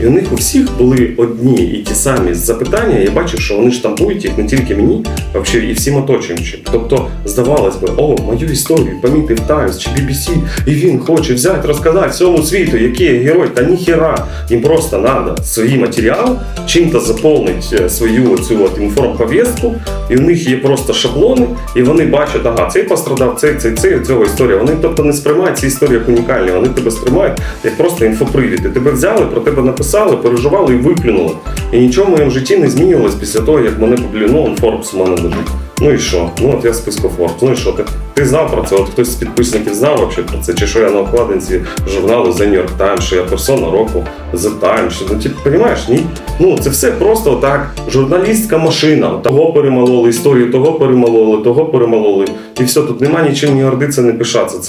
І у них у всіх були одні і ті самі запитання. Я бачив, що вони штампують їх не тільки мені, а взагалі і всім оточуючим. Тобто, здавалось би, о, мою історію помітив Times чи BBC, і він хоче взяти, розказати всьому світу, який я герой, та ніхіра. Їм просто треба свій матеріал чим-то заповнити свою цю от інформповістку, і у них є просто шаблони, і вони бачать, ага, цей пострадав, цей, цей, цей, цього історія. Вони тобто не сприймають ці історії як унікальні, вони тебе сприймають як просто інфопривід. І тебе взяли, про тебе написали, переживали і виклюнули. І нічого в моєму житті не змінювалось після того, як мене публі... ну, он у мене лежить. Ну і що? Ну от я в списку Forbes. Ну і що? Ти, ти знав про це? От хтось з підписників знав вообще про це? Чи що я на обкладинці журналу The New York Times, що я персона року The Times, ну ти розумієш, ні? Ну це все просто так. Журналістська машина. Того перемололи, історію того перемололи, того перемололи. І все, тут нема нічим ні гордитися, не пишатися. Це